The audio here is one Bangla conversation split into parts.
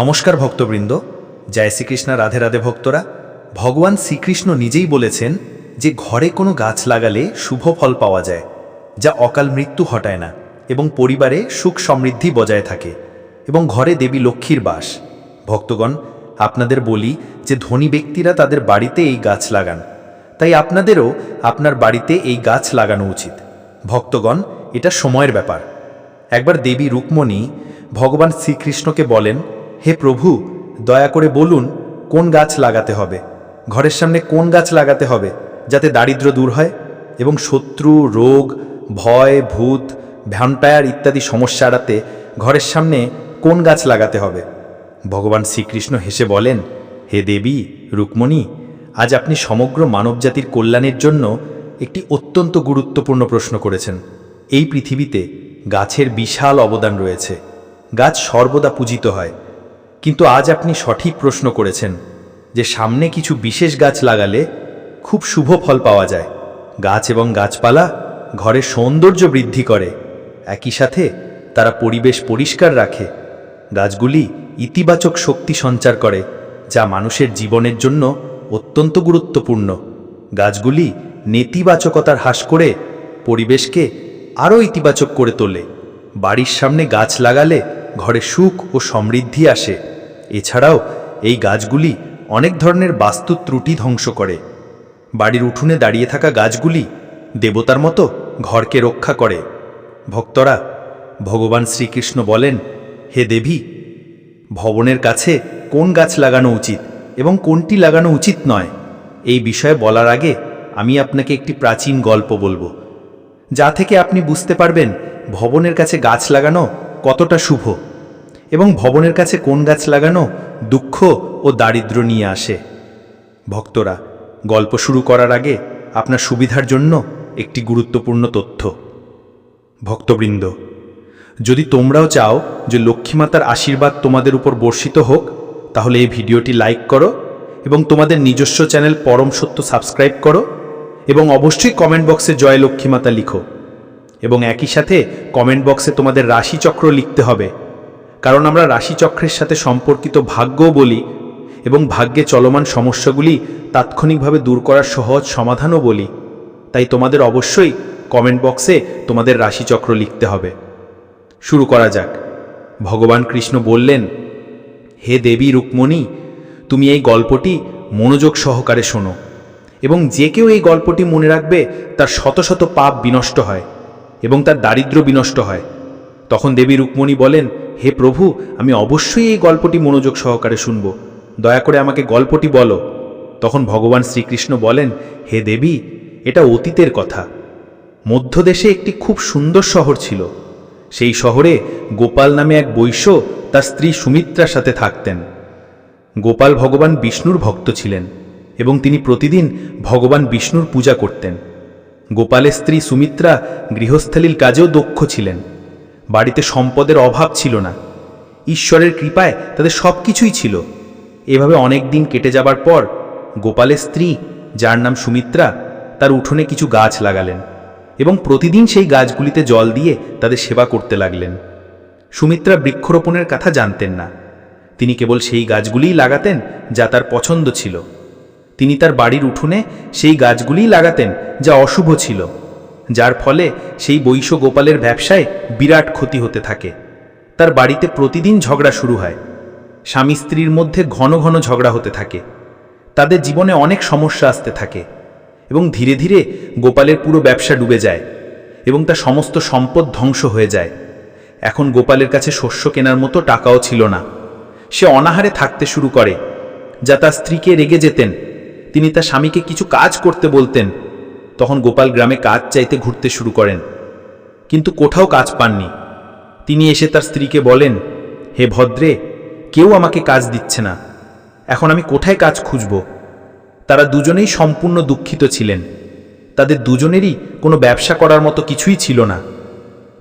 নমস্কার ভক্তবৃন্দ, জয় শ্রীকৃষ্ণ, রাধে রাধে ভক্তরা। ভগবান শ্রীকৃষ্ণ নিজেই বলেছেন যে ঘরে কোনো গাছ লাগালে শুভ ফল পাওয়া যায়, যা অকাল মৃত্যু হটায় না এবং পরিবারে সুখ সমৃদ্ধি বজায় থাকে এবং ঘরে দেবী লক্ষ্মীর বাস। ভক্তগণ, আপনাদের বলি যে ধনী ব্যক্তিরা তাদের বাড়িতে এই গাছ লাগান। তাই আপনাদেরও আপনার বাড়িতে এই গাছ লাগানো উচিত। ভক্তগণ, এটা সময়ের ব্যাপার। একবার দেবী রুক্মণী ভগবান শ্রীকৃষ্ণকে বলেন হে প্রভু, দয়া করে বলুন, কোন গাছ লাগাতে হবে? ঘরের সামনে কোন গাছ লাগাতে হবে, যাতে দারিদ্র্য দূর হয়? এবং শত্রু, রোগ, ভয়, ভূত ভ্যাম্পায়ার ইত্যাদি সমস্যা এড়াতে ঘরের সামনে কোন গাছ লাগাতে হবে? ভগবান শ্রীকৃষ্ণ হেসে বলেন, হে দেবী, রুক্মণী, আজ আপনি সমগ্র মানবজাতির কল্যাণের জন্য একটি অত্যন্ত গুরুত্বপূর্ণ প্রশ্ন করেছেন। এই পৃথিবীতে গাছের বিশাল অবদান রয়েছে। গাছ সর্বদা পূজিত হয়। কিন্তু আজ আপনি সঠিক প্রশ্ন করেছেন যে সামনে কিছু বিশেষ গাছ লাগালে খুব শুভ ফল পাওয়া যায়। গাছ এবং গাছপালা ঘরের সৌন্দর্য বৃদ্ধি করে। একই সাথে তারা পরিবেশ পরিষ্কার রাখে। গাছগুলি ইতিবাচক শক্তি সঞ্চার করে, যা মানুষের জীবনের জন্য অত্যন্ত গুরুত্বপূর্ণ। গাছগুলি নেতিবাচকতার হ্রাস করে পরিবেশকে আরও ইতিবাচক করে তোলে। বাড়ির সামনে গাছ লাগালে ঘরে সুখ ও সমৃদ্ধি আসে। এছাড়াও, এই গাছগুলি অনেক ধরনের বাস্তু ত্রুটি ধ্বংস করে। বাড়ির উঠোনে দাঁড়িয়ে থাকা গাছগুলি দেবতার মতো ঘরকে রক্ষা করে। ভক্তরা, ভগবান শ্রীকৃষ্ণ বলেন, হে দেবী, ভবনের কাছে কোন গাছ লাগানো উচিত এবং কোনটি লাগানো উচিত নয়? এই বিষয়ে বলার আগে আমি আপনাকে একটি প্রাচীন গল্প বলব, যা থেকে আপনি বুঝতে পারবেন ভবনের কাছে গাছ লাগানো কতটা শুভ। এবং ভবনের কাছে কোন গাছ লাগানো দুঃখ ও দারিদ্র্য নিয়ে আসে। ভক্তরা, গল্প শুরু করার আগে আপনার সুবিধার জন্য একটি গুরুত্বপূর্ণ তথ্য। ভক্তবৃন্দ, যদি তোমরাও চাও যে লক্ষ্মীমাতার আশীর্বাদ তোমাদের উপর বর্ষিত হোক, তাহলে এই ভিডিওটি লাইক করো এবং তোমাদের নিজস্ব চ্যানেল পরম সত্য সাবস্ক্রাইব করো এবং অবশ্যই কমেন্ট বক্সে জয় লক্ষ্মীমাতা লিখো এবং একই সাথে কমেন্ট বক্সে তোমাদের রাশিচক্র লিখতে হবে। কারণ আমরা রাশিচক্রের সাথে সম্পর্কিত ভাগ্যও বলি এবং ভাগ্যে চলমান সমস্যাগুলি তাৎক্ষণিকভাবে দূর করার সহজ সমাধানও বলি। তাই তোমাদের অবশ্যই কমেন্ট বক্সে তোমাদের রাশিচক্র লিখতে হবে। শুরু করা যাক। ভগবান কৃষ্ণ বললেন, হে দেবী রুক্মণী, তুমি এই গল্পটি মনোযোগ সহকারে শোনো এবং যে কেউ এই গল্পটি মনে রাখবে তার শত শত পাপ বিনষ্ট হয় এবং তার দারিদ্র্য বিনষ্ট হয়। তখন দেবী রুক্মণী বলেন হে প্রভু, আমি অবশ্যই এই গল্পটি মনোযোগ সহকারে শুনব। দয়া করে আমাকে গল্পটি বলো। তখন ভগবান শ্রীকৃষ্ণ বলেন, হে দেবী, এটা অতীতের কথা। মধ্যদেশে একটি খুব সুন্দর শহর ছিল। সেই শহরে গোপাল নামে এক বৈশ্য তার স্ত্রী সুমিত্রার সাথে থাকতেন। গোপাল ভগবান বিষ্ণুর ভক্ত ছিলেন এবং তিনি প্রতিদিন ভগবান বিষ্ণুর পূজা করতেন। গোপালের স্ত্রী সুমিত্রা গৃহস্থালীর কাজেও দক্ষ ছিলেন। বাড়িতে সম্পদের অভাব ছিল না। ঈশ্বরের কৃপায় তাদের সব কিছুই ছিল। এভাবে অনেক দিন কেটে যাবার পর গোপালের স্ত্রী, যার নাম সুমিত্রা, তার উঠোনে কিছু গাছ লাগালেন এবং প্রতিদিন সেই গাছগুলিতে জল দিয়ে তাদের সেবা করতে লাগলেন। সুমিত্রা বৃক্ষরোপণের কথা জানতেন না। তিনি কেবল সেই গাছগুলিই লাগাতেন যা তার পছন্দ ছিল। তিনি তার বাড়ির উঠোনে সেই গাছগুলিই লাগাতেন যা অশুভ ছিল। যার ফলে সেই বৈশ্য গোপালের ব্যবসায় বিরাট ক্ষতি হতে থাকে। তার বাড়িতে প্রতিদিন ঝগড়া শুরু হয়। স্বামী স্ত্রীর মধ্যে ঘন ঘন ঝগড়া হতে থাকে। তাদের জীবনে অনেক সমস্যা আসতে থাকে এবং ধীরে ধীরে গোপালের পুরো ব্যবসা ডুবে যায় এবং তার সমস্ত সম্পদ ধ্বংস হয়ে যায়। এখন গোপালের কাছে শস্য কেনার মতো টাকাও ছিল না। সে অনাহারে থাকতে শুরু করে। যা তার স্ত্রীকে রেগে যেতেন। তিনি তার স্বামীকে কিছু কাজ করতে বলতেন। তখন গোপাল গ্রামে কাজ চাইতে ঘুরতে শুরু করেন। কিন্তু কোথাও কাজ পাননি। তিনি এসে তার স্ত্রীকে বলেন, হে ভদ্রে, কেউ আমাকে কাজ দিচ্ছে না। এখন আমি কোথায় কাজ খুঁজব? তারা দুজনেই সম্পূর্ণ দুঃখিত ছিলেন। তাদের দুজনেরই কোনো ব্যবসা করার মতো কিছুই ছিল না।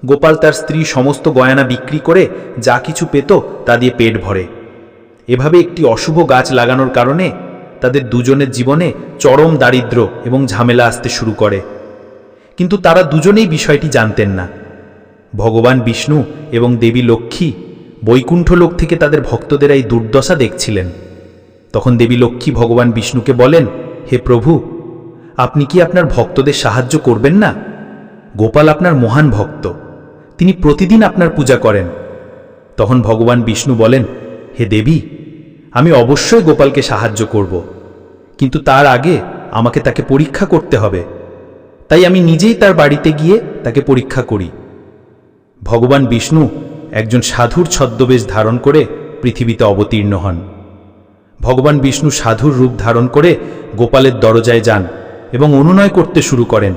গোপাল তার স্ত্রী সমস্ত গয়না বিক্রি করে যা কিছু পেত তা দিয়ে পেট ভরে। এভাবে একটি অশুভ গাছ লাগানোর কারণে তাদের দুজনের জীবনে চরম দারিদ্র্য এবং ঝামেলা আসতে শুরু করে। কিন্তু তারা দুজনেই বিষয়টি জানতেন না। ভগবান বিষ্ণু এবং দেবী লক্ষ্মী বৈকুণ্ঠ লোক থেকে তাদের ভক্তদের এই দুর্দশা দেখছিলেন। তখন দেবী লক্ষ্মী ভগবান বিষ্ণুকে বলেন, হে প্রভু, আপনি কি আপনার ভক্তদের সাহায্য করবেন না? গোপাল আপনার মহান ভক্ত, তিনি প্রতিদিন আপনার পূজা করেন। তখন ভগবান বিষ্ণু বলেন, হে দেবী, আমি অবশ্যই গোপালকে সাহায্য করব। কিন্তু তার আগে আমাকে তাকে পরীক্ষা করতে হবে। তাই আমি নিজেই তার বাড়িতে গিয়ে তাকে পরীক্ষা করি। ভগবান বিষ্ণু একজন সাধুর ছদ্মবেশ ধারণ করে পৃথিবীতে অবতীর্ণ হন। ভগবান বিষ্ণু সাধুর রূপ ধারণ করে গোপালের দরজায় যান এবং অনুনয় করতে শুরু করেন।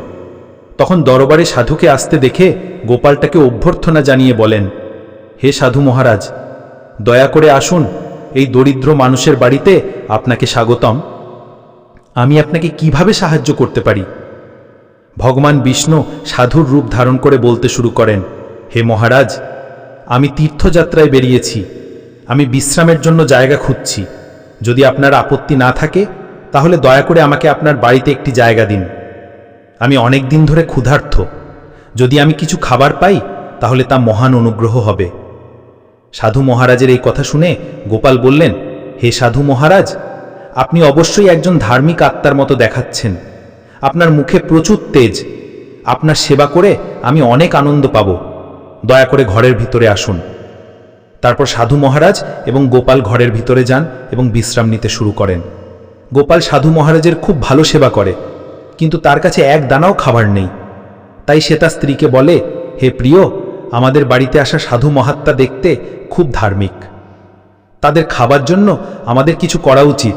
তখন দরবারে সাধুকে আসতে দেখে গোপালটাকে অভ্যর্থনা জানিয়ে বলেন, হে সাধু মহারাজ, দয়া করে আসুন, এই দরিদ্র মানুষের বাড়িতে আপনাকে স্বাগতম। আমি আপনাকে কীভাবে সাহায্য করতে পারি? ভগবান বিষ্ণু সাধুর রূপ ধারণ করে বলতে শুরু করেন, হে মহারাজ, আমি তীর্থযাত্রায় বেরিয়েছি। আমি বিশ্রামের জন্য জায়গা খুঁজছি। যদি আপনার আপত্তি না থাকে, তাহলে দয়া করে আমাকে আপনার বাড়িতে একটি জায়গা দিন। আমি অনেক দিন ধরে ক্ষুধার্থ যদি আমি কিছু খাবার পাই, তাহলে তা মহান অনুগ্রহ হবে। সাধু মহারাজের এই কথা শুনে গোপাল বললেন, হে সাধু মহারাজ আপনি অবশ্যই একজন ধার্মিক আত্মার মতো দেখাচ্ছেন। আপনার মুখে প্রচুর তেজ। আপনার সেবা করে আমি অনেক আনন্দ পাব। দয়া করে ঘরের ভিতরে আসুন। তারপর সাধু মহারাজ এবং গোপাল ঘরের ভিতরে যান এবং বিশ্রাম নিতে শুরু করেন। গোপাল সাধু মহারাজের খুব ভালো সেবা করে, কিন্তু তার কাছে এক দানাও খাবার নেই। তাই সে তার স্ত্রীকে বলে, হে প্রিয়, আমাদের বাড়িতে আসা সাধু মহাত্মা দেখতে খুব ধার্মিক। তাদের খাবার জন্য আমাদের কিছু করা উচিত।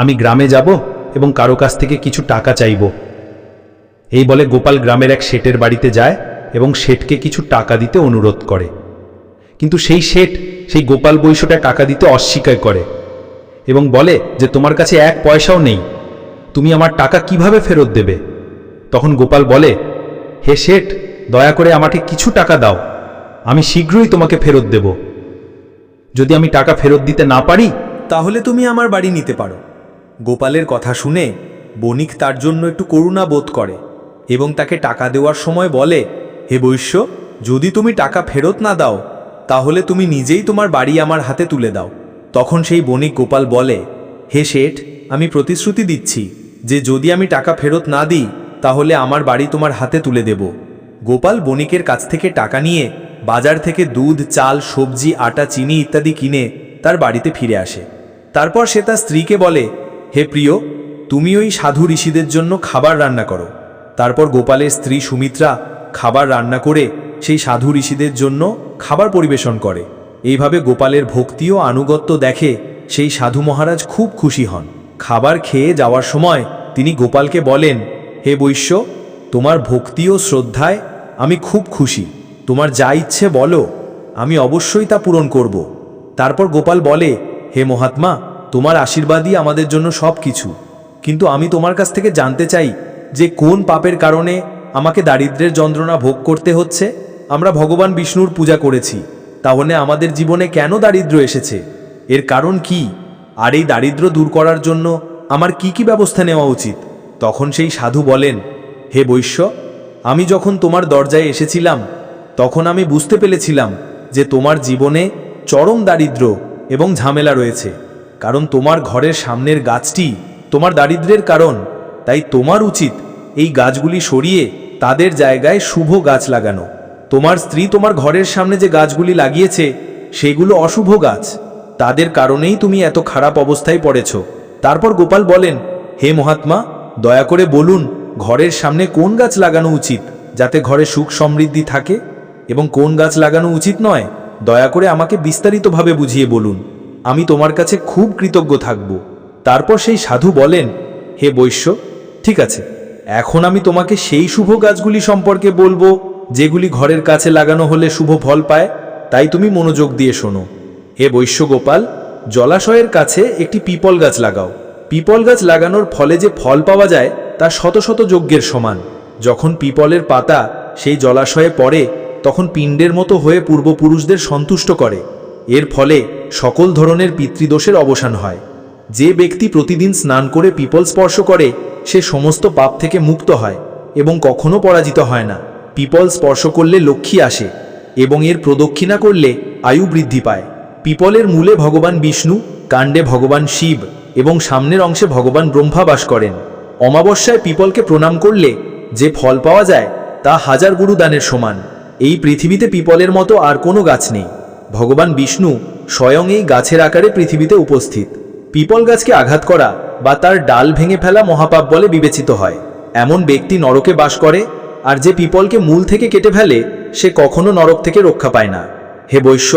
আমি গ্রামে যাব এবং কারও কাছ থেকে কিছু টাকা চাইব। এই বলে গোপাল গ্রামের এক শেটের বাড়িতে যায় এবং শেঠকে কিছু টাকা দিতে অনুরোধ করে। কিন্তু সেই শেঠ সেই গোপাল বৈশ্যটা টাকা দিতে অস্বীকার করে এবং বলে যে, তোমার কাছে এক পয়সাও নেই। তুমি আমার টাকা কীভাবে ফেরত দেবে? তখন গোপাল বলে, হে শেঠ, দয়া করে আমাকে কিছু টাকা দাও। আমি শীঘ্রই তোমাকে ফেরত দেব। যদি আমি টাকা ফেরত দিতে না পারি, তাহলে তুমি আমার বাড়ি নিতে পারো। গোপালের কথা শুনে বণিক তার জন্য একটু করুণা বোধ করে এবং তাকে টাকা দেওয়ার সময় বলে, হে বৈশ্য, যদি তুমি টাকা ফেরত না দাও, তাহলে তুমি নিজেই তোমার বাড়ি আমার হাতে তুলে দাও। তখন সেই বণিক গোপাল বলে, হে শেঠ, আমি প্রতিশ্রুতি দিচ্ছি যে যদি আমি টাকা ফেরত না দিই, তাহলে আমার বাড়ি তোমার হাতে তুলে দেব। গোপাল বণিকের কাছ থেকে টাকা নিয়ে বাজার থেকে দুধ, চাল, সবজি, আটা, চিনি ইত্যাদি কিনে তার বাড়িতে ফিরে আসে। তারপর সে তার স্ত্রীকে বলে হে প্রিয়, তুমি ওই সাধু ঋষিদের জন্য খাবার রান্না করো। তারপর গোপালের স্ত্রী সুমিত্রা খাবার রান্না করে সেই সাধু ঋষিদের জন্য খাবার পরিবেশন করে। এইভাবে গোপালের ভক্তি ও আনুগত্য দেখে সেই সাধু মহারাজ খুব খুশি হন। খাবার খেয়ে যাওয়ার সময় তিনি গোপালকে বলেন, হে বৈশ্য, তোমার ভক্তি ও শ্রদ্ধায় আমি খুব খুশি। তোমার যা ইচ্ছে বলো, আমি অবশ্যই তা পূরণ করব। তারপর গোপাল বলে, হে মহাত্মা তোমার আশীর্বাদই আমাদের জন্য সব কিছু কিন্তু আমি তোমার কাছ থেকে জানতে চাই যে কোন পাপের কারণে আমাকে দারিদ্র্যের যন্ত্রণা ভোগ করতে হচ্ছে? আমরা ভগবান বিষ্ণুর পূজা করেছি, তাহলে আমাদের জীবনে কেন দারিদ্র্য এসেছে? এর কারণ কি? আর এই দারিদ্র্য দূর করার জন্য আমার কি কি ব্যবস্থা নেওয়া উচিত? তখন সেই সাধু বলেন, হে বৈশ্য, আমি যখন তোমার দরজায় এসেছিলাম, তখন আমি বুঝতে পেরেছিলাম যে তোমার জীবনে চরম দারিদ্র্য এবং ঝামেলা রয়েছে। কারণ তোমার ঘরের সামনের গাছটি তোমার দারিদ্র্যের কারণ। তাই তোমার উচিত এই গাছগুলি সরিয়ে তাদের জায়গায় শুভ গাছ লাগানো। তোমার স্ত্রী তোমার ঘরের সামনে যে গাছগুলি লাগিয়েছে, সেগুলো অশুভ গাছ। তাদের কারণেই তুমি এত খারাপ অবস্থায় পড়েছ। তারপর গোপাল বলেন, হে মহাত্মা, দয়া করে বলুন, ঘরের সামনে কোন গাছ লাগানো উচিত, যাতে ঘরে সুখ সমৃদ্ধি থাকে? এবং কোন গাছ লাগানো উচিত নয়, দয়া করে আমাকে বিস্তারিতভাবে বুঝিয়ে বলুন। আমি তোমার কাছে খুব কৃতজ্ঞ থাকব। তারপর সেই সাধু বলেন, হে বৈশ্য, ঠিক আছে, এখন আমি তোমাকে সেই শুভ গাছগুলি সম্পর্কে বলব, যেগুলি ঘরের কাছে লাগানো হলে শুভ ফল পায়, তাই তুমি মনোযোগ দিয়ে শোনো। হে বৈশ্য গোপাল, জলাশয়ের কাছে একটি পিপল গাছ লাগাও। পিপল গাছ লাগানোর ফলে যে ফল পাওয়া যায়, তা শত শত যজ্ঞের সমান। যখন পিপলের পাতা সেই জলাশয়ে পড়ে, তখন পিণ্ডের মতো হয়ে পূর্বপুরুষদের সন্তুষ্ট করে। এর ফলে সকল ধরনের পিতৃদোষের অবসান হয়। যে ব্যক্তি প্রতিদিন স্নান করে পিপল স্পর্শ করে, সে সমস্ত পাপ থেকে মুক্ত হয় এবং কখনো পরাজিত হয় না। পিপল স্পর্শ করলে লক্ষ্মী আসে এবং এর প্রদক্ষিণা করলে আয়ু বৃদ্ধি পায়। পিপলের মূলে ভগবান বিষ্ণু, কাণ্ডে ভগবান শিব এবং সামনের অংশে ভগবান ব্রহ্মা বাস করেন। অমাবস্যায় পিপলকে প্রণাম করলে যে ফল পাওয়া যায়, তা হাজার গুরু দানের সমান। এই পৃথিবীতে পিপলের মতো আর কোনো গাছ নেই। ভগবান বিষ্ণু স্বয়ং এই গাছের আকারে পৃথিবীতে উপস্থিত। পিপল গাছকে আঘাত করা বা তার ডাল ভেঙে ফেলা মহাপাপ বলে বিবেচিত হয়। এমন ব্যক্তি নরকে বাস করে, আর যে পিপলকে মূল থেকে কেটে ফেলে, সে কখনো নরক থেকে রক্ষা পায় না। হে বৈশ্য,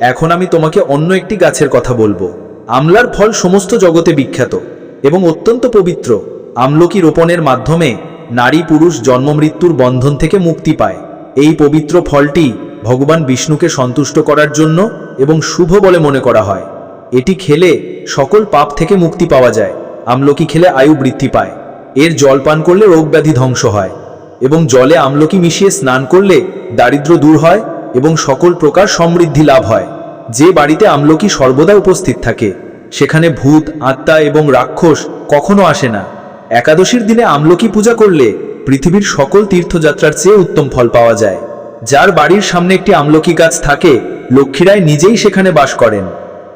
এখন আমি তোমাকে অন্য একটি গাছের কথা বলব। আমলার ফল সমস্ত জগতে বিখ্যাত এবং অত্যন্ত পবিত্র। আমলকি রোপণের মাধ্যমে নারী পুরুষ জন্মমৃত্যুর বন্ধন থেকে মুক্তি পায়। এই পবিত্র ফলটি ভগবান বিষ্ণুকে সন্তুষ্ট করার জন্য এবং শুভ বলে মনে করা হয়। এটি খেলে সকল পাপ থেকে মুক্তি পাওয়া যায়, আমলকি খেলে আয়ু বৃদ্ধি পায়। এর জল পান করলে রোগব্যাধি ধ্বংস হয় এবং জলে আমলকি মিশিয়ে স্নান করলে দারিদ্র্য দূর হয় এবং সকল প্রকার সমৃদ্ধি লাভ হয়। যে বাড়িতে আমলকি সর্বদা উপস্থিত থাকে, সেখানে ভূত, আত্মা এবং রাক্ষস কখনো আসে না। একাদশীর দিনে আমলকি পূজা করলে পৃথিবীর সকল তীর্থযাত্রার চেয়ে উত্তম ফল পাওয়া যায়। যার বাড়ির সামনে একটি আমলকি গাছ থাকে লক্ষ্মীরায় নিজেই সেখানে বাস করেন।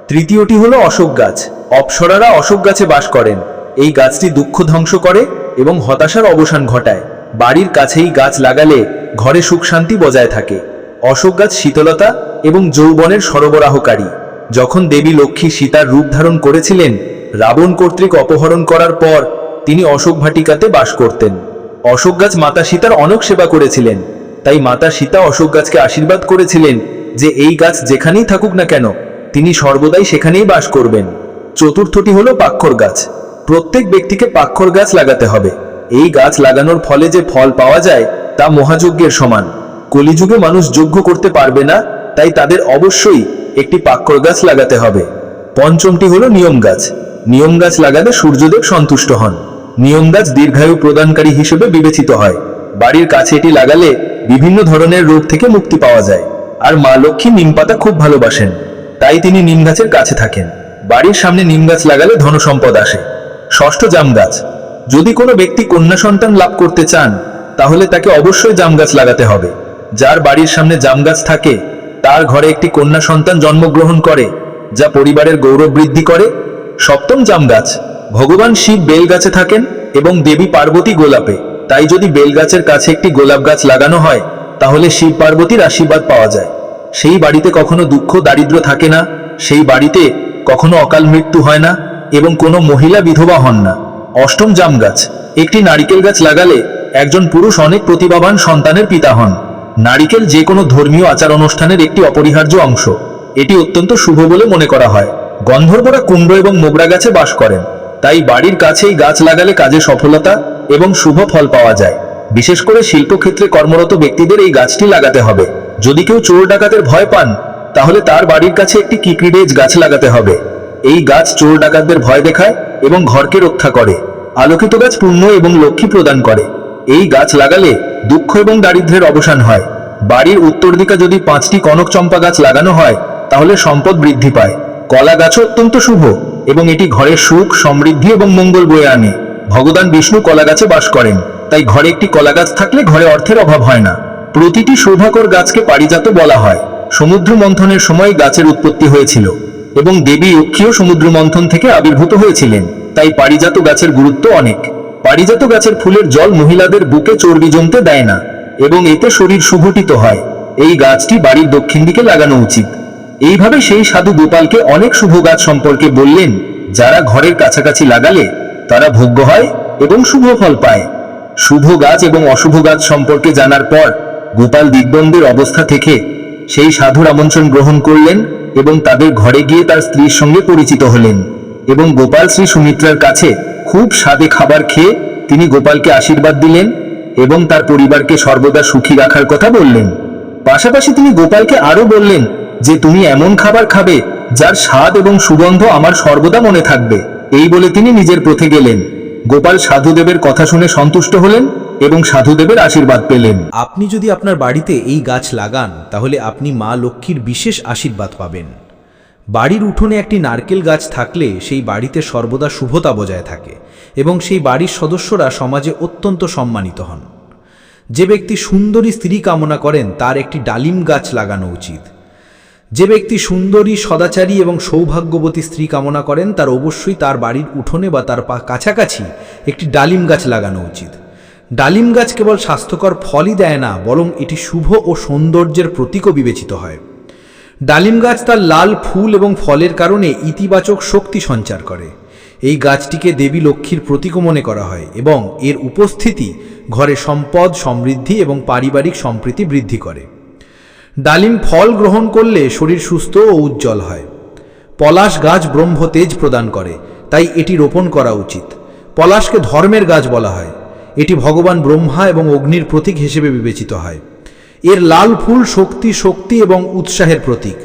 তৃতীয়টি হলো অশোক গাছ। অপ্সরারা অশোক গাছে বাস করেন। এই গাছটি দুঃখ ধ্বংস করে এবং হতাশার অবসান ঘটায়। বাড়ির কাছেই গাছ লাগালে ঘরে সুখ শান্তি বজায় থাকে। অশোক গাছ শীতলতা এবং যৌবনের সরবরাহকারী। যখন দেবী লক্ষ্মী সীতার রূপ ধারণ করেছিলেন, রাবণ কর্তৃক অপহরণ করার পর তিনি অশোক ভাটিকাতে বাস করতেন। অশোক গাছ মাতা সীতার অনেক সেবা করেছিলেন। তাই মাতা সীতা অশোক গাছকে আশীর্বাদ করেছিলেন যে এই গাছ যেখানেই থাকুক না কেন, তিনি সর্বদাই সেখানেই বাস করবেন। চতুর্থটি হলো পাক্ষর গাছ। প্রত্যেক ব্যক্তিকে পাক্ষর গাছ লাগাতে হবে। এই গাছ লাগানোর ফলে যে ফল পাওয়া যায়, তা মহাযজ্ঞের সমান। কলিযুগে মানুষ যজ্ঞ করতে পারবে না, তাই তাদের অবশ্যই একটি পাক্ষর গাছ লাগাতে হবে। পঞ্চমটি হলো নিয়ম গাছ। নিয়ম গাছ লাগাতে সূর্যদেব সন্তুষ্ট হন। নিয়ম গাছ দীর্ঘায়ু প্রদানকারী হিসেবে বিবেচিত হয়। বাড়ির কাছে এটি লাগালে বিভিন্ন ধরনের রোগ থেকে মুক্তি পাওয়া যায়। আর মা লক্ষ্মী নিম পাতা খুব ভালোবাসেন। তাই তিনি নিম গাছের কাছে থাকেন। বাড়ির সামনে নিম গাছ লাগালে ধনসম্পদ আসে। ষষ্ঠ জাম গাছ। যদি কোনো ব্যক্তি কন্যা সন্তান লাভ করতে চান, তাহলে তাকে অবশ্যই জাম গাছ লাগাতে হবে। যার বাড়ির সামনে জাম গাছ থাকে, তার ঘরে একটি কন্যা সন্তান জন্মগ্রহণ করে, যা পরিবারের গৌরব বৃদ্ধি করে। সপ্তম জাম গাছ। ভগবান শিব বেল গাছে থাকেন এবং দেবী পার্বতী গোলাপে। তাই যদি বেল গাছের কাছে একটি গোলাপ গাছ লাগানো হয়, তাহলে শিব পার্বতীর আশীর্বাদ পাওয়া যায়। সেই বাড়িতে কখনো দুঃখ দারিদ্র থাকে না, সেই বাড়িতে কখনো অকাল মৃত্যু হয় না এবং কোনো মহিলা বিধবা হন না। অষ্টম জাম গাছ, একটি নারিকেল গাছ লাগালে একজন পুরুষ অনেক প্রতিভাবান সন্তানের পিতা হন। নারিকেল যে কোনো ধর্মীয় আচার অনুষ্ঠানের একটি অপরিহার্য অংশ। এটি অত্যন্ত শুভ বলে মনে করা হয়। গন্ধর্বরা কুণ্ড এবং মোগরা গাছে বাস করেন। তাই বাড়ির কাছেই গাছ লাগালে কাজে সফলতা এবং শুভ ফল পাওয়া যায়। বিশেষ করে শিল্পক্ষেত্রে কর্মরত ব্যক্তিদের এই গাছটি লাগাতে হবে। যদি কেউ চোর ডাকাতের ভয় পান, তাহলে তার বাড়ির কাছে একটি কিকরিডেজ গাছ লাগাতে হবে। এই গাছ চোর ডাকাতদের ভয় দেখায় এবং ঘরকে রক্ষা করে। আলোকিত গাছ পুণ্য এবং লক্ষ্মী প্রদান করে। এই গাছ লাগালে দুঃখ এবং দারিদ্র্যের অবসান হয়। বাড়ির উত্তর দিকে যদি পাঁচটি কনক চম্পা গাছ লাগানো হয়, তাহলে সম্পদ বৃদ্ধি পায়। কলা গাছও অত্যন্ত শুভ। এবং এটি ঘরের সুখ, সমৃদ্ধি এবং মঙ্গল বয়ে আনে। ভগবান বিষ্ণু কলা গাছে বাস করেন। তাই ঘরে একটি কলা গাছ থাকলে ঘরে অর্থের অভাব হয় না। প্রতিটি শোভাকর গাছকে পারিজাত বলা হয়। সমুদ্র মন্থনের সময় গাছের উৎপত্তি হয়েছিল এবং দেবী লক্ষ্মীও সমুদ্র মন্থন থেকে আবির্ভূত হয়েছিলেন। তাই পারিজাত গাছের গুরুত্ব অনেক। পারিজাত গাছের ফুলের জল মহিলাদের বুকে চর্বি জমতে দেয় না এবং এতে শরীর সুঘটিত হয়। এই গাছটি বাড়ির দক্ষিণ দিকে লাগানো উচিত। এইভাবে সেই সাধু গোপালকে অনেক শুভ গাছ সম্পর্কে বললেন। যারা ঘরের কাছাকাছি লাগালে তারা ভোগ্য হয় এবং শুভ ফল পায়। শুভ গাছ এবং অশুভ গাছ সম্পর্কে জানার পর গোপাল দিগ্বন্দের অবস্থা থেকে সেই সাধুর আমন্ত্রণ গ্রহণ করলেন এবং তাদের ঘরে গিয়ে তার স্ত্রীর সঙ্গে পরিচিত হলেন এবং গোপাল শ্রী সুমিত্রার কাছে খুব স্বাদে খাবার খেয়ে তিনি গোপালকে আশীর্বাদ দিলেন এবং তার পরিবারকে সর্বদা সুখী রাখার কথা বললেন। পাশাপাশি তিনি গোপালকে আরও বললেন যে তুমি এমন খাবার খাবে যার স্বাদ এবং সুগন্ধ আমার সর্বদা মনে থাকবে। এই বলে তিনি নিজের পথে গেলেন। গোপাল সাধুদেবের কথা শুনে সন্তুষ্ট হলেন এবং সাধুদেবের আশীর্বাদ পেলেন। আপনি যদি আপনার বাড়িতে এই গাছ লাগান, তাহলে আপনি মা লক্ষ্মীর বিশেষ আশীর্বাদ পাবেন। বাড়ির উঠোনে একটি নারকেল গাছ থাকলে সেই বাড়িতে সর্বদা শুভতা বজায় থাকে এবং সেই বাড়ির সদস্যরা সমাজে অত্যন্ত সম্মানিত হন। যে ব্যক্তি সুন্দরী স্ত্রী কামনা করেন, তার একটি ডালিম গাছ লাগানো উচিত। যে ব্যক্তি সুন্দরী, সদাচারী এবং সৌভাগ্যবতী স্ত্রী কামনা করেন, তার অবশ্যই তার বাড়ির উঠোনে বা তার কাছাকাছি একটি ডালিম গাছ লাগানো উচিত। ডালিম গাছ কেবল স্বাস্থ্যকর ফলই দেয় না, বরং এটি শুভ ও সৌন্দর্যের প্রতীকও বিবেচিত হয়। ডালিম গাছ তার লাল ফুল এবং ফলের কারণে ইতিবাচক শক্তি সঞ্চার করে। এই গাছটিকে দেবী লক্ষ্মীর প্রতীকও মনে করা হয় এবং এর উপস্থিতি ঘরে সম্পদ, সমৃদ্ধি এবং পারিবারিক সম্প্রীতি বৃদ্ধি করে। ডালিম ফল গ্রহণ করলে শরীর সুস্থ ও উজ্জ্বল হয়। পলাশ গাছ ব্রহ্ম তেজ প্রদান করে, তাই এটি রোপণ করা উচিত। পলাশকে ধর্মের গাছ বলা হয়। এটি ভগবান ব্রহ্মা এবং অগ্নির প্রতীক হিসেবে বিবেচিত হয়। এর লাল ফুল শক্তি শক্তি এবং উৎসাহের প্রতীক।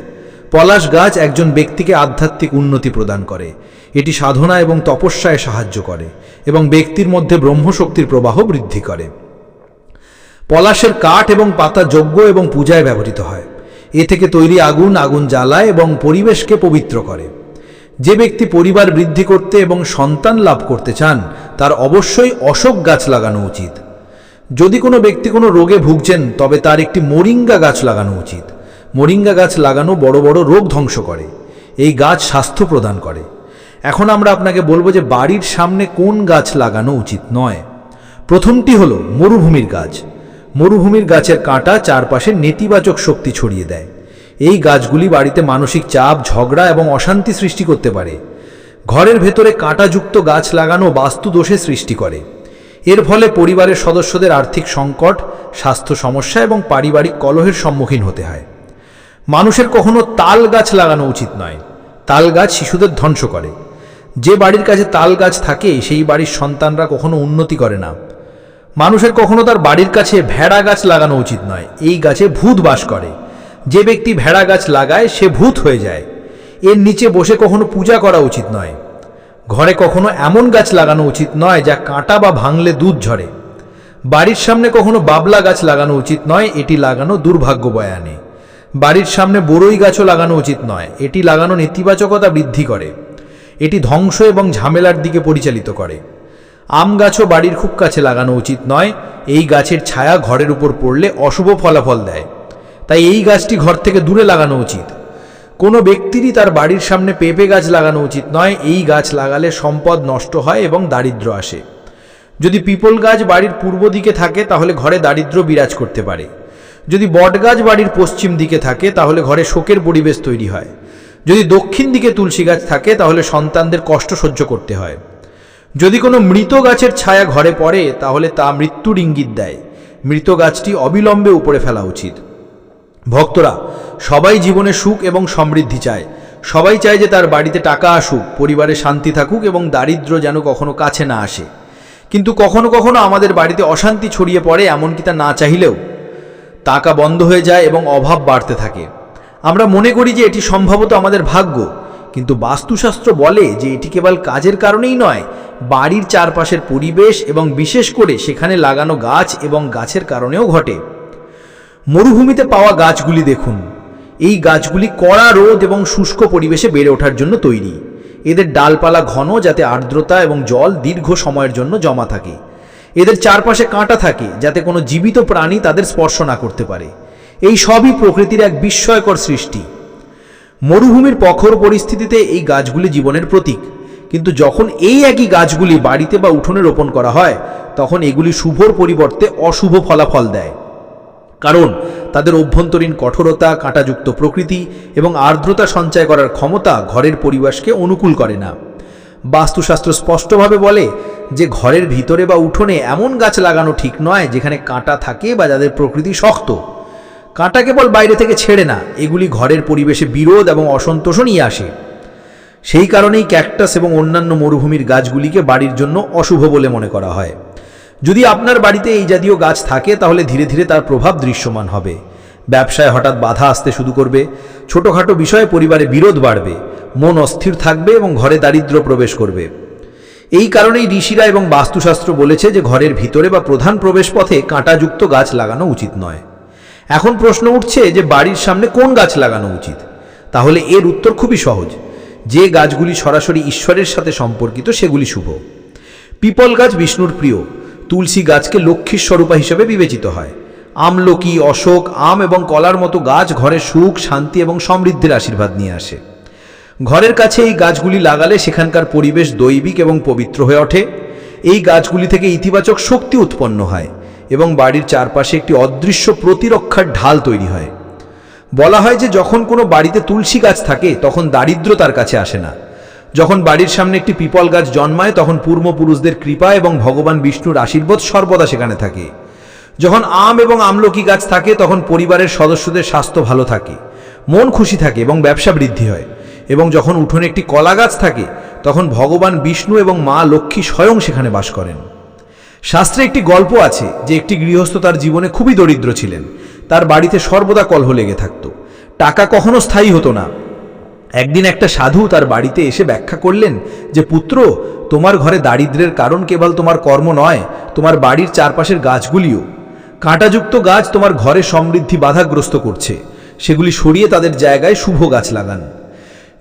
পলাশ গাছ একজন ব্যক্তিকে আধ্যাত্মিক উন্নতি প্রদান করে। এটি সাধনা এবং তপস্যায় সাহায্য করে এবং ব্যক্তির মধ্যে ব্রহ্মশক্তির প্রবাহ বৃদ্ধি করে। পলাশের কাঠ এবং পাতা যজ্ঞ এবং পূজায় ব্যবহৃত হয়। এ থেকে তৈরি আগুন আগুন জ্বালায় এবং পরিবেশকে পবিত্র করে। যে ব্যক্তি পরিবার বৃদ্ধি করতে এবং সন্তান লাভ করতে চান, তার অবশ্যই অশোক গাছ লাগানো উচিত। যদি কোনো ব্যক্তি কোনো রোগে ভুগছেন, তবে তার একটি মোরিঙ্গা গাছ লাগানো উচিত। মোরিঙ্গা গাছ লাগানো বড় বড় রোগ ধ্বংস করে। এই গাছ স্বাস্থ্য প্রদান করে। এখন আমরা আপনাকে বলব যে বাড়ির সামনে কোন গাছ লাগানো উচিত নয়। প্রথমটি হলো মরুভূমির গাছ। মরুভূমির গাছের কাঁটা চারপাশে নেতিবাচক শক্তি ছড়িয়ে দেয়। এই গাছগুলি বাড়িতে মানসিক চাপ, ঝগড়া এবং অশান্তি সৃষ্টি করতে পারে। ঘরের ভেতরে কাঁটাযুক্ত গাছ লাগানো বাস্তু দোষে সৃষ্টি করে। এর ফলে পরিবারের সদস্যদের আর্থিক সংকট, স্বাস্থ্য সমস্যা এবং পারিবারিক কলহের সম্মুখীন হতে হয়। মানুষের কখনো তাল গাছ লাগানো উচিত নয়। তাল গাছ শিশুদের ধ্বংস করে। যে বাড়ির কাছে তাল গাছ থাকে, সেই বাড়ির সন্তানরা কখনো উন্নতি করে না। মানুষের কখনো তার বাড়ির কাছে ভেড়া গাছ লাগানো উচিত নয়। এই গাছে ভূত বাস করে। যে ব্যক্তি ভেড়া গাছ লাগায়, সে ভূত হয়ে যায়। এর নিচে বসে কখনো পূজা করা উচিত নয়। ঘরে কখনো এমন গাছ লাগানো উচিত নয়, যা কাঁটা বা ভাঙলে দুধ ঝরে। বাড়ির সামনে কখনো বাবলা গাছ লাগানো উচিত নয়, এটি লাগানো দুর্ভাগ্য বয়ে আনে বাড়ির সামনে বড়ই গাছও লাগানো উচিত নয়, এটি লাগানো নেতিবাচকতা বৃদ্ধি করে। এটি ধ্বংস এবং ঝামেলার দিকে পরিচালিত করে। আম গাছও বাড়ির খুব কাছে লাগানো উচিত নয়। এই গাছের ছায়া ঘরের উপর পড়লে অশুভ ফলাফল দেয়। তাই এই গাছটি ঘর থেকে দূরে লাগানো উচিত। কোনো ব্যক্তিরই তার বাড়ির সামনে পেঁপে গাছ লাগানো উচিত নয়। এই গাছ লাগালে সম্পদ নষ্ট হয় এবং দারিদ্র্য আসে। যদি পিপল গাছ বাড়ির পূর্ব দিকে থাকে, তাহলে ঘরে দারিদ্র্য বিরাজ করতে পারে। যদি বট গাছ বাড়ির পশ্চিম দিকে থাকে, তাহলে ঘরে শোকের পরিবেশ তৈরি হয়। যদি দক্ষিণ দিকে তুলসী গাছ থাকে, তাহলে সন্তানদের কষ্ট সহ্য করতে হয়। যদি কোনো মৃত গাছের ছায়া ঘরে পড়ে, তাহলে তা মৃত্যুর ইঙ্গিত দেয়। মৃত গাছটি অবিলম্বে উপরে ফেলা উচিত। ভক্তরা, সবাই জীবনে সুখ এবং সমৃদ্ধি চায়। সবাই চায় যে তার বাড়িতে টাকা আসুক, পরিবারে শান্তি থাকুক এবং দারিদ্র্য যেন কখনো কাছে না আসে। কিন্তু কখনো কখনো আমাদের বাড়িতে অশান্তি ছড়িয়ে পড়ে, এমনকি তা না চাইলেও টাকা বন্ধ হয়ে যায় এবং অভাব বাড়তে থাকে। আমরা মনে করি যে এটি সম্ভবত আমাদের ভাগ্য। কিন্তু বাস্তুশাস্ত্র বলে যে এটি কেবল কাজের কারণেই নয়, বাড়ির চারপাশের পরিবেশ এবং বিশেষ করে সেখানে লাগানো গাছ এবং গাছের কারণেও ঘটে। মরুভূমিতে পাওয়া গাছগুলি দেখুন। এই গাছগুলি কড়া রোদ এবং শুষ্ক পরিবেশে বেড়ে ওঠার জন্য তৈরি। এদের ডালপালা ঘন যাতে আর্দ্রতা এবং জল দীর্ঘ সময়ের জন্য জমা থাকে। এদের চারপাশে কাঁটা থাকে যাতে কোনো জীবিত প্রাণী তাদের স্পর্শ না করতে পারে। এই সবই প্রকৃতির এক বিস্ময়কর সৃষ্টি। মরুভূমির প্রখর পরিস্থিতিতে এই গাছগুলি জীবনের প্রতীক। কিন্তু যখন এই একই গাছগুলি বাড়িতে বা উঠোনে রোপণ করা হয়, তখন এগুলি শুভর পরিবর্তে অশুভ ফলাফল দেয়। কারণ তাদের অভ্যন্তরীণ কঠোরতা, কাঁটাযুক্ত প্রকৃতি এবং আর্দ্রতা সঞ্চয় করার ক্ষমতা ঘরের পরিবেশকে অনুকূল করে না। বাস্তুশাস্ত্র স্পষ্টভাবে বলে যে ঘরের ভিতরে বা উঠোনে এমন গাছ লাগানো ঠিক নয় যেখানে কাঁটা থাকে বা যাদের প্রকৃতি শক্ত। কাঁটা কেবল বাইরে থেকে ছেড়ে না, এগুলি ঘরের পরিবেশে বিরোধ এবং অসন্তোষও নিয়ে আসে। সেই কারণেই ক্যাকটাস এবং অন্যান্য মরুভূমির গাছগুলিকে বাড়ির জন্য অশুভ বলে মনে করা হয়। যদি আপনার বাড়িতে এই জাতীয় গাছ থাকে, তাহলে ধীরে ধীরে তার প্রভাব দৃশ্যমান হবে। ব্যবসায় হঠাৎ বাধা আসতে শুরু করবে, ছোটোখাটো বিষয়ে পরিবারে বিরোধ বাড়বে, মন অস্থির থাকবে এবং ঘরে দারিদ্র প্রবেশ করবে। এই কারণেই ঋষিরা এবং বাস্তুশাস্ত্র বলেছে যে ঘরের ভিতরে বা প্রধান প্রবেশ পথে কাঁটাযুক্ত গাছ লাগানো উচিত নয়। এখন প্রশ্ন উঠছে যে বাড়ির সামনে কোন গাছ লাগানো উচিত? তাহলে এর উত্তর খুবই সহজ। যে গাছগুলি সরাসরি ঈশ্বরের সাথে সম্পর্কিত, সেগুলি শুভ। পিপল গাছ বিষ্ণুর প্রিয়। তুলসী গাছকে লক্ষ্মীর স্বরূপা হিসেবে বিবেচিত হয়। আমলকি, অশোক, আম এবং কলার মতো গাছ ঘরে সুখ, শান্তি এবং সমৃদ্ধির আশীর্বাদ নিয়ে আসে। ঘরের কাছে এই গাছগুলি লাগালে সেখানকার পরিবেশ দৈবিক এবং পবিত্র হয়ে ওঠে। এই গাছগুলি থেকে ইতিবাচক শক্তি উৎপন্ন হয়। এবং বাড়ির চারপাশে একটি অদৃশ্য প্রতিরক্ষার ঢাল তৈরি হয়। বলা হয় যে যখন কোনো বাড়িতে তুলসী গাছ থাকে, তখন দারিদ্র তার কাছে আসে না। যখন বাড়ির সামনে একটি পিপল গাছ জন্মায়, তখন পূর্বপুরুষদের কৃপা এবং ভগবান বিষ্ণুর আশীর্বাদ সর্বদা সেখানে থাকে। যখন আম এবং আমলকি গাছ থাকে, তখন পরিবারের সদস্যদের স্বাস্থ্য ভালো থাকে, মন খুশি থাকে এবং ব্যবসা বৃদ্ধি হয়। এবং যখন উঠোনে একটি কলা গাছ থাকে, তখন ভগবান বিষ্ণু এবং মা লক্ষ্মী স্বয়ং সেখানে বাস করেন। শাস্ত্রে একটি গল্প আছে যে একটি গৃহস্থ তার জীবনে খুবই দরিদ্র ছিলেন। তার বাড়িতে সর্বদা কলহ লেগে থাকত। টাকা কখনো স্থায়ী হতো না। একদিন একটা সাধু তার বাড়িতে এসে ব্যাখ্যা করলেন যে, পুত্র, তোমার ঘরে দারিদ্র্যের কারণ কেবল তোমার কর্ম নয়, তোমার বাড়ির চারপাশের গাছগুলিও। কাঁটাযুক্ত গাছ তোমার ঘরে সমৃদ্ধি বাধাগ্রস্ত করছে। সেগুলি সরিয়ে তাদের জায়গায় শুভ গাছ লাগান।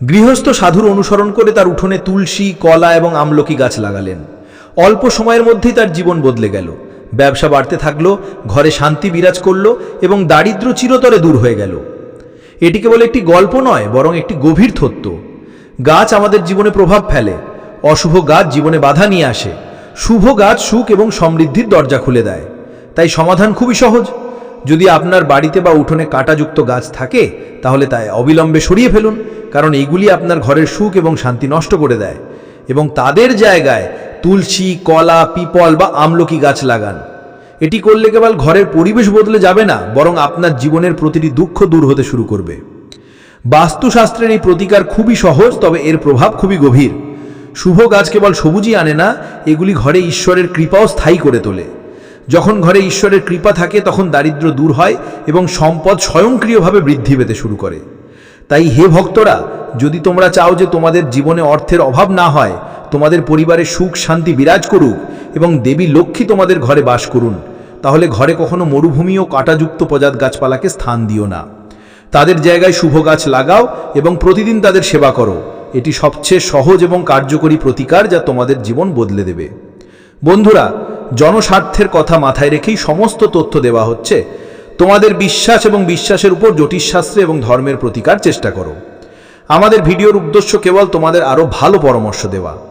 গৃহস্থ সাধুর অনুসরণ করে তার উঠোনে তুলসী, কলা এবং আমলকি গাছ লাগালেন। অল্প সময়ের মধ্যেই তার জীবন বদলে গেল। ব্যবসা বাড়তে থাকল, ঘরে শান্তি বিরাজ করল এবং দারিদ্র্য চিরতরে দূর হয়ে গেল। এটি কেবল একটি গল্প নয়, বরং একটি গভীর তত্ত্ব। গাছ আমাদের জীবনে প্রভাব ফেলে। অশুভ গাছ জীবনে বাধা নিয়ে আসে। শুভ গাছ সুখ এবং সমৃদ্ধির দরজা খুলে দেয়। তাই সমাধান খুবই সহজ। যদি আপনার বাড়িতে বা উঠোনে কাঁটাযুক্ত গাছ থাকে, তাহলে তাই অবিলম্বে সরিয়ে ফেলুন, কারণ এইগুলি আপনার ঘরের সুখ এবং শান্তি নষ্ট করে দেয় এবং তাদের জায়গায় তুলসী, কলা, পিপল বা আমলকি গাছ লাগান। এটি করলে কেবল ঘরের পরিবেশ বদলে যাবে না, বরং আপনার জীবনের প্রতিটি দুঃখ দূর হতে শুরু করবে। বাস্তুশাস্ত্রের এই প্রতিকার খুবই সহজ, তবে এর প্রভাব খুবই গভীর। শুভ গাছ কেবল সবুজই আনে না, এগুলি ঘরে ঈশ্বরের কৃপাও স্থায়ী করে তোলে। যখন ঘরে ঈশ্বরের কৃপা থাকে, তখন দারিদ্র্য দূর হয় এবং সম্পদ স্বয়ংক্রিয়ভাবে বৃদ্ধি পেতে শুরু করে। তাই হে ভক্তরা, যদি তোমরা চাও যে তোমাদের জীবনে অর্থের অভাব না হয় তোমাদের পরিবারে সুখ, শান্তি বিরাজ করুক এবং দেবী লক্ষ্মী তোমাদের ঘরে বাস করুন, তাহলে ঘরে কখনো মরুভূমি ও কাঁটাযুক্ত প্রজাত গাছপালাকে স্থান দিও না। তাদের জায়গায় শুভ গাছ লাগাও এবং প্রতিদিন তাদের সেবা করো। এটি সবচেয়ে সহজ এবং কার্যকরী প্রতিকার যা তোমাদের জীবন বদলে দেবে। বন্ধুরা, জনস্বার্থের কথা মাথায় রেখেই সমস্ত তথ্য দেওয়া হচ্ছে। তোমাদের বিশ্বাস এবং বিশ্বাসের উপর জ্যোতিষশাস্ত্রে এবং ধর্মের প্রতিকার চেষ্টা করো। আমাদের ভিডিওর উদ্দেশ্য কেবল তোমাদের আরও ভালো পরামর্শ দেওয়া।